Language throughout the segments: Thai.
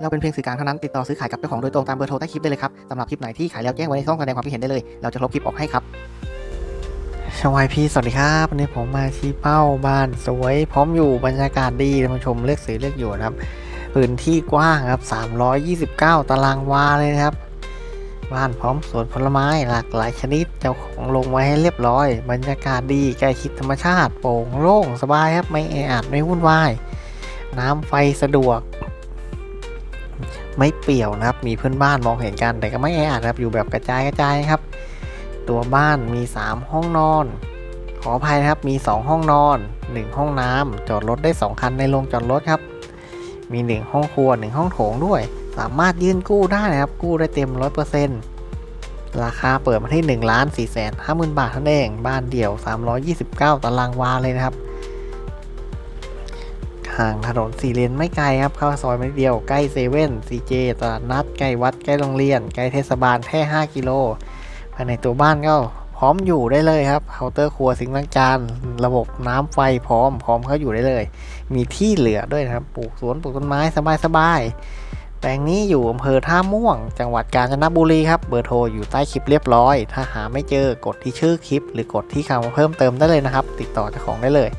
เราเป็นเพียงสื่อกลางเท่านั้นติดต่อซื้อขายกับเจ้าของโดยตรงตามเบอร์โทรใต้คลิปได้เลยครับสำหรับคลิปไหนที่ขายแล้วแจ้งไว้ในช่องแสดงความคิดเห็นได้เลย เราจะลบคลิปออกให้ครับชวายพี่สวัสดีครับวันนี้ผมมาชี้เป้าบ้านสวย พร้อมอยู่บรรยากาศดีท่านผู้ชมเลือกซื้อเลือกอยู่นะครับพื้นที่กว้างครับ 329 ตารางวาเลยนะครับ บ้านพร้อมสวนผลไม้หลากหลายชนิดเจ้าของลงไว้ให้เรียบร้อย บรรยากาศดีใกล้ชิดธรรมชาติ โปร่งโล่งสบายครับไม่แออัดไม่วุ่นวาย น้ำไฟสะดวก ไม่เปี่ยวนะครับ มีเพื่อนบ้านมองเห็นกัน แต่ก็ไม่แออัดครับ อยู่แบบกระจายกระจายครับ ตัวบ้านมี 3 ห้องนอน ขออภัยนะครับ มี 2 ห้องนอน 1 ห้องน้ำจอดรถได้ 2 คันในโรงจอดรถครับ มี 1 ห้องครัว 1 ห้องโถงด้วย สามารถยื่นกู้ได้นะครับ กู้ได้เต็ม 100%ราคาเปิดมาที่1ล้าน4แสน5 0,000 บาทเท่านั้นเอง บ้านเดี่ยว 329 ตารางวาเลยนะครับ ห่างถนนสี่เลนไม่ไกลครับ เข้าซอยไม่เดียวใกล้เซเว่นซีเจตลาดนัดใกล้วัดใกล้โรงเรียน ใกล้เทศบาลแค่ 5 กิโลภายในตัวบ้านก็พร้อมอยู่ได้เลยครับเคาน์เตอร์ครัวสิงค์ล้างจานระบบน้ำไฟพร้อมพร้อมเขาอยู่ได้เลย มีที่เหลือด้วยนะครับปลูกสวนปลูกต้นไม้สบายๆแปลงนี้อยู่อำเภอท่าม่วง จังหวัดกาญจนบุรีครับเบอร์โทรอยู่ใต้คลิปเรียบร้อย ถ้าหาไม่เจอกดที่ชื่อคลิป หรือกดที่คำเพิ่มเติมได้เลยนะครับ ติดต่อเจ้าของได้เลย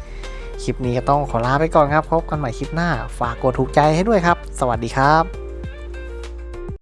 คลิปนี้ก็ต้องขอลาไปก่อนครับ พบกันใหม่คลิปหน้า ฝากกดถูกใจให้ด้วยครับ สวัสดีครับ